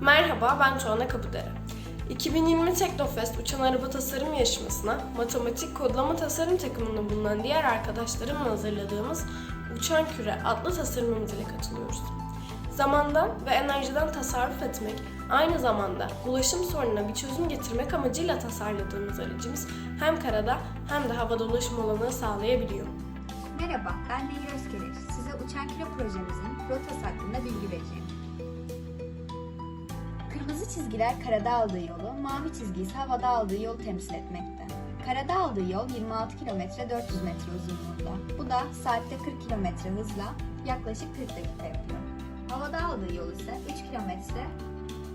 Merhaba, ben Tuana Kapıdere. 2020 Teknofest Uçan Araba Tasarım Yarışması'na matematik kodlama tasarım takımında bulunan diğer arkadaşlarımla hazırladığımız Uçan Küre adlı tasarımımız ile katılıyoruz. Zamandan ve enerjiden tasarruf etmek, aynı zamanda ulaşım sorununa bir çözüm getirmek amacıyla tasarladığımız aracımız hem karada hem de havada ulaşım olanağı sağlayabiliyor. Merhaba, ben Nehir Özkelir. Size Uçan Küre projemizin rotası hakkında bilgi vereceğim. Çizgiler karada aldığı yolu, mavi çizgi ise havada aldığı yolu temsil etmekte. Karada aldığı yol 26 km 400 metre uzunluğunda. Bu da saatte 40 km hızla yaklaşık 40 dakika yapıyor. Havada aldığı yol ise 3 km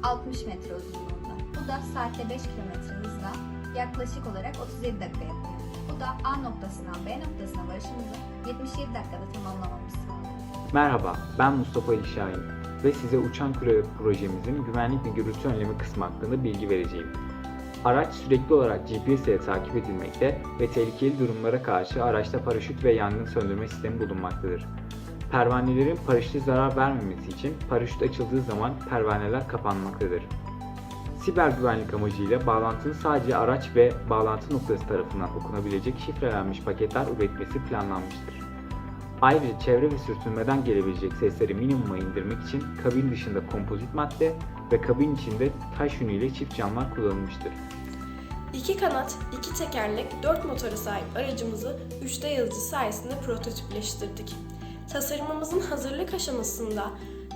60 metre uzunluğunda. Bu da saatte 5 km hızla yaklaşık olarak 37 dakika yapıyor. Bu da A noktasından B noktasına varışımızı 77 dakikada tamamlamamızı sağlıyor. Merhaba, ben Mustafa Ali Şahin ve size Uçan Küre projemizin güvenlik ve gürültü önlemi kısmı hakkında bilgi vereceğim. Araç sürekli olarak GPS ile takip edilmekte ve tehlikeli durumlara karşı araçta paraşüt ve yangın söndürme sistemi bulunmaktadır. Pervanelerin paraşüte zarar vermemesi için paraşüt açıldığı zaman pervaneler kapanmaktadır. Siber güvenlik amacıyla bağlantının sadece araç ve bağlantı noktası tarafından okunabilecek şifrelenmiş paketler üretmesi planlanmıştır. Ayrıca çevre ve sürtünmeden gelebilecek sesleri minimuma indirmek için kabin dışında kompozit madde ve kabin içinde taş yünüyle çift camlar kullanılmıştır. İki kanat, iki tekerlek, dört motora sahip aracımızı 3D yazıcı sayesinde prototipleştirdik. Tasarımımızın hazırlık aşamasında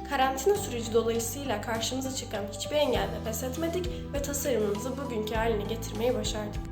karantina süreci dolayısıyla karşımıza çıkan hiçbir engelde pes etmedik ve tasarımımızı bugünkü haline getirmeyi başardık.